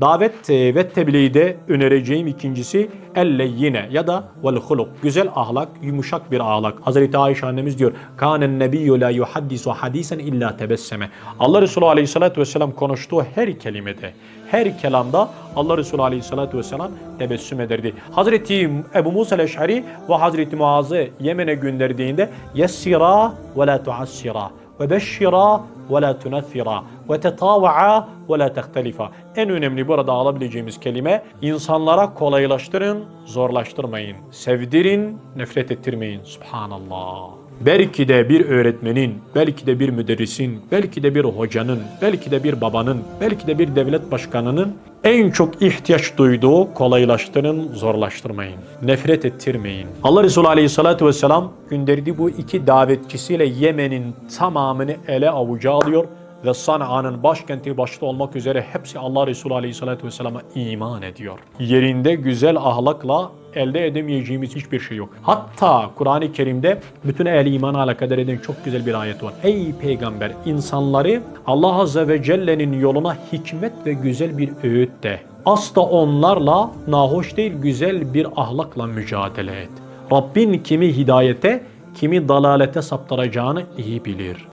Davet e, ve tebliğde önereceğim ikincisi elle yine ya da vel huluk. Güzel ahlak, yumuşak bir ahlak. Hazreti Ayşe annemiz diyor. Kanen nebiyyü la yuhaddisu hadisen illa tebesseme. Allah Resulü aleyhissalatü vesselam konuştuğu her kelimede, her kelamda Allah Resulü aleyhissalatü vesselam tebessüm ederdi. Hazreti Ebu Musa el-Eş'ari ve Hazreti Muaz'ı Yemen'e gönderdiğinde yessira ve la tuassira ve beşşira ve la tunathira ve tetava'a ve la tehtelifa. En önemli burada alabileceğimiz kelime insanlara kolaylaştırın, zorlaştırmayın. Sevdirin, nefret ettirmeyin. Subhanallah. Belki de bir öğretmenin, belki de bir müderrisin, belki de bir hocanın, belki de bir babanın, belki de bir devlet başkanının en çok ihtiyaç duyduğu kolaylaştırın, zorlaştırmayın. Nefret ettirmeyin. Allah Resulü Aleyhisselatü Vesselam gönderdiği bu iki davetçisiyle Yemen'in tamamını ele avuca alıyor ve Sana'nın başkenti başta olmak üzere hepsi Allah Resulü Aleyhisselatü Vesselam'a iman ediyor. Yerinde güzel ahlakla elde edemeyeceğimiz hiçbir şey yok. Hatta Kur'an-ı Kerim'de bütün ehli imana alakadar eden çok güzel bir ayet var. Ey peygamber insanları Allah Azze ve Celle'nin yoluna hikmet ve güzel bir öğüt de. Asla onlarla nahoş değil güzel bir ahlakla mücadele et. Rabbin kimi hidayete, kimi dalalete saptıracağını iyi bilir.